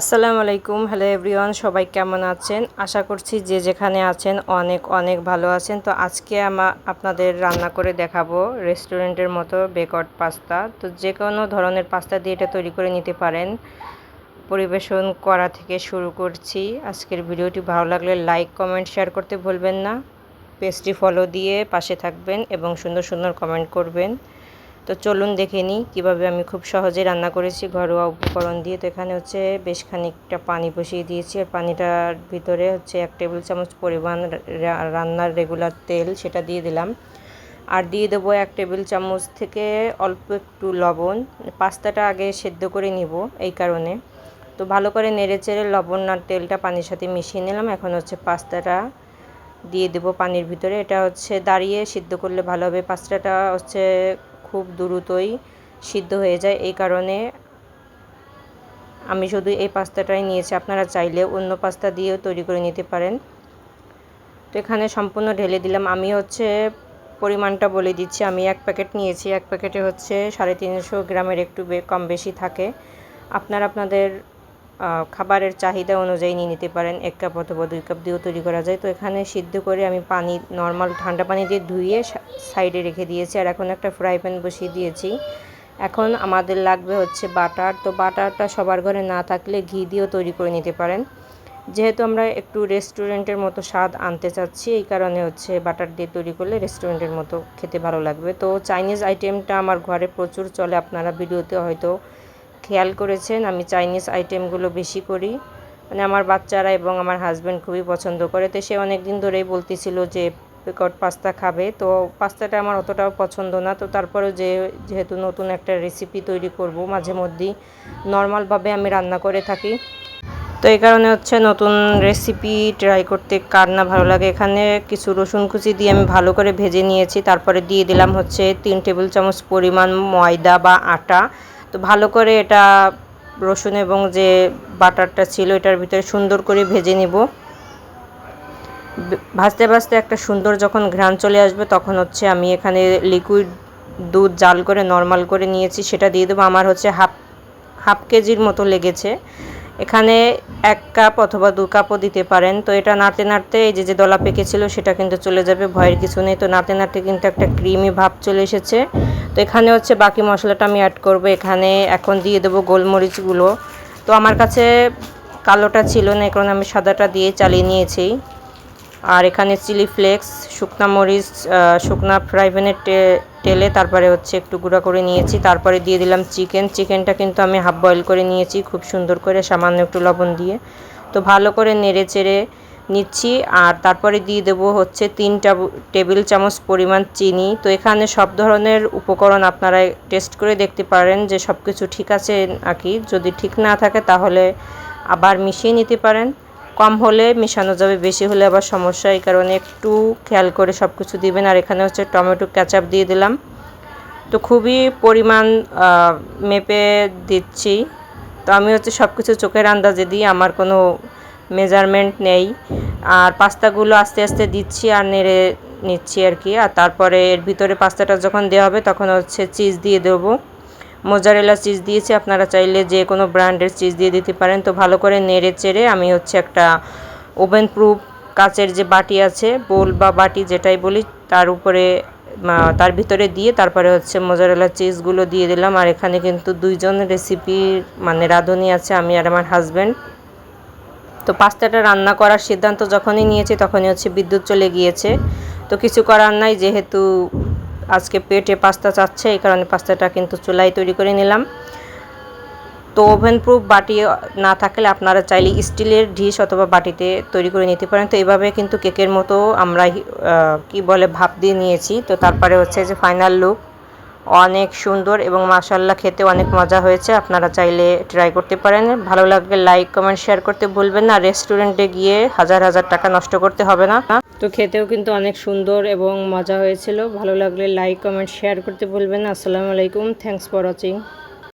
আসসালামু আলাইকুম। Hello everyone সবাই কেমন আছেন? আশা করছি যে যেখানে আছেন অনেক অনেক ভালো আছেন। তো আজকে আমা আপনাদের রান্না করে দেখাবো রেস্টুরেন্টের মতো বেকট পাস্তা। তো যে কোনো ধরনের পাস্তা দিয়ে এটা তৈরি করে নিতে পারেন। পরিবেশন করা থেকে শুরু করছি। আজকের ভিডিওটি ভালো লাগলে লাইক, কমেন্ট, শেয়ার করতে ভুলবেন না। পেজটি ফলো দিয়ে পাশে থাকবেন এবং সুন্দর সুন্দর কমেন্ট করবেন। তো চলুন দেখে নিই কীভাবে আমি খুব সহজে রান্না করেছি ঘরোয়া উপকরণ দিয়ে। তো এখানে হচ্ছে বেশ খানিকটা পানি বসিয়ে দিয়েছি আর পানিটার ভিতরে হচ্ছে এক টেবিল চামচ পরিমাণ রান্নার রেগুলার তেল সেটা দিয়ে দিলাম। আর দিয়ে দেবো এক টেবিল চামচ থেকে অল্প একটু লবণ। পাস্তাটা আগে সেদ্ধ করে নিব এই কারণে। তো ভালো করে নেড়ে চেড়ে লবণ আর তেলটা পানির সাথে মিশিয়ে নিলাম। এখন হচ্ছে পাস্তাটা দিয়ে দেবো পানির ভিতরে। এটা হচ্ছে দাঁড়িয়ে সিদ্ধ করলে ভালো হবে। পাস্তাটা হচ্ছে খুব দ্রুতই সিদ্ধ হয়ে যায়। এই কারণে আমি শুধু এই পাস্তাটাই নিয়েছি। আপনারা চাইলে অন্য পাস্তা দিয়েও তৈরি করে নিতে পারেন। তো এখানে সম্পূর্ণ ঢেলে দিলাম। আমি হচ্ছে পরিমাণটা বলে দিচ্ছি। আমি এক প্যাকেট নিয়েছি। এক প্যাকেটে হচ্ছে সাড়ে তিনশো গ্রামের একটু কম বেশি থাকে। আপনারা আপনাদের খাবারের চাহিদা অনুযায়ী নিয়ে নিতে পারেন। এক কাপ অথবা দুই কাপ দিয়েও তৈরি করা যায়। তো এখানে সিদ্ধ করে আমি পানি নর্মাল ঠান্ডা পানি দিয়ে ধুয়ে সাইডে রেখে দিয়েছি। আর এখন একটা ফ্রাই প্যান বসিয়ে দিয়েছি। এখন আমাদের লাগবে হচ্ছে বাটার। তো বাটারটা সবার ঘরে না থাকলে ঘি দিয়েও তৈরি করে নিতে পারেন। যেহেতু আমরা একটু রেস্টুরেন্টের মতো স্বাদ আনতে চাচ্ছি, এই কারণে হচ্ছে বাটার দিয়ে তৈরি করলে রেস্টুরেন্টের মতো খেতে ভালো লাগবে। তো চাইনিজ আইটেমটা আমার ঘরে প্রচুর চলে। আপনারা ভিডিওতে হয়তো খেয়াল করেছেন, আমি চাইনিজ আইটেমগুলো বেশি করি। মানে আমার বাচ্চারা এবং আমার হাজব্যান্ড খুবই পছন্দ করে। তো সে অনেক দিন ধরেই বলতেছিল যে, পেকট পাস্তা খাবে। তো পাস্তাটা আমার অতটাও পছন্দ না। তো তারপরে যে, যেহেতু নতুন একটা রেসিপি তৈরি করব, মাঝে মধ্যেই নর্মালভাবে আমি রান্না করে থাকি। তো এই কারণে হচ্ছে নতুন রেসিপি ট্রাই করতে কার না ভালো লাগে। এখানে কিছু রসুন কুচি দিয়ে আমি ভালো করে ভেজে নিয়েছি। তারপরে দিয়ে দিলাম হচ্ছে তিন টেবিল চামচ পরিমাণ ময়দা বা আটা। তো ভালো করে এটা রসুন এবং যে বাটারটা ছিল এটার ভিতরে সুন্দর করে ভেজে নিব। ভাজতে ভাজতে একটা সুন্দর যখন ঘ্রাণ চলে আসবে তখন হচ্ছে আমি এখানে লিকুইড দুধ জাল করে নর্মাল করে নিয়েছি, সেটা দিয়ে দেবো। আমার হচ্ছে হাফ হাফ কেজির মতো লেগেছে। এখানে এক কাপ অথবা দু কাপও দিতে পারেন। তো এটা নাড়তে নাড়তে এই যে যে দলা পেকেছিল সেটা কিন্তু চলে যাবে, ভয়ের কিছু নেই। তো নাড়তে নাড়তে কিন্তু একটা ক্রিমি ভাব চলে এসেছে। তো এখানে হচ্ছে বাকি মশলাটা আমি অ্যাড করব। এখানে এখন দিয়ে দেবো গোলমরিচগুলো। তো আমার কাছে কালোটা ছিল না এখন আমি সাদাটা দিয়ে চালিয়ে নিয়েছি। আর এখানে চিলি ফ্লেক্স, শুকনা মরিচ শুকনা ফ্রাই প্যানের তেলে তারপরে হচ্ছে একটু গুঁড়া করে নিয়েছি। তারপরে দিয়ে দিলাম চিকেন। চিকেনটা কিন্তু আমি হাফ বয়েল করে নিয়েছি, খুব সুন্দর করে সামান্য একটু লবণ দিয়ে। তো ভালো করে নেড়ে চেড়ে নিচ্ছি। আর তারপরে দিয়ে দেবো হচ্ছে তিনটা টেবিল চামচ পরিমাণ চিনি। তো এখানে সব ধরনের উপকরণ আপনারা টেস্ট করে দেখতে পারেন যে সব কিছু ঠিক আছে নাকি। যদি ঠিক না থাকে তাহলে আবার মিশিয়ে নিতে পারেন। কম হলে মেশানো যাবে, বেশি হলে আবার সমস্যা। এই কারণে একটু খেয়াল করে সব কিছু দিবেন। আর এখানে হচ্ছে টমেটো ক্যাচাপ দিয়ে দিলাম। তো খুবই পরিমাণ মেপে দিচ্ছি। তো আমি হচ্ছে সব কিছু চোখের আন্দাজে দিই। আমার কোনো মেজারমেন্ট নেই। আর পাস্তাগুলো আস্তে আস্তে দিচ্ছি আর নেড়ে নিচ্ছি আর কি। আর তারপরে এর ভিতরে পাস্তাটা যখন দেওয়া হবে তখন হচ্ছে চিজ দিয়ে দেবো। মোজারেলা চিজ দিয়েছি, আপনারা চাইলে যে কোনো ব্র্যান্ডের চিজ দিয়ে দিতে পারেন। তো ভালো করে নেড়ে চেড়ে আমি হচ্ছে একটা ওভেন প্রুফ কাচের যে বাটি আছে, বোল বা বাটি যেটাই বলি, তার উপরে তার ভিতরে দিয়ে তারপরে হচ্ছে মোজারেলা চিজগুলো দিয়ে দিলাম। আর এখানে কিন্তু দুইজন রেসিপির মানে রাঁধুনি আছে, আমি আর আমার হাজব্যান্ড তো পাস্তাটা রান্না করার সিদ্ধান্ত যখনই নিয়েছি তখনই হচ্ছে বিদ্যুৎ চলে গিয়েছে। তো কিছু করার নাই, যেহেতু আজকে পেটে পাস্তা চাচ্ছে, এই কারণে পাস্তাটা কিন্তু চুলায় তৈরি করে নিলাম। তো ওভেন প্রুফ বাটি না থাকলে আপনারা চাইলে স্টিলের ডিশ অথবা বাটিতে তৈরি করে নিতে পারেন। তো এইভাবে কিন্তু কেকের মতো আমরা কি বলে, ভাপ দিয়ে নিয়েছি। তো তারপরে হচ্ছে যে ফাইনাল লুক অনেক সুন্দর এবং মাসাল্লাহ খেতে অনেক মজা হয়েছে। আপনারা চাইলে ট্রাই করতে পারেন। ভালো লাগলে লাইক কমেন্ট শেয়ার করতে ভুলবেন না। রেস্টুরেন্টে গিয়ে হাজার হাজার টাকা নষ্ট করতে হবে না। তো খেতেও কিন্তু অনেক সুন্দর এবং মজা হয়েছিল। ভালো লাগলে লাইক কমেন্ট শেয়ার করতে ভুলবেন না। আসসালামু আলাইকুম। Thanks for watching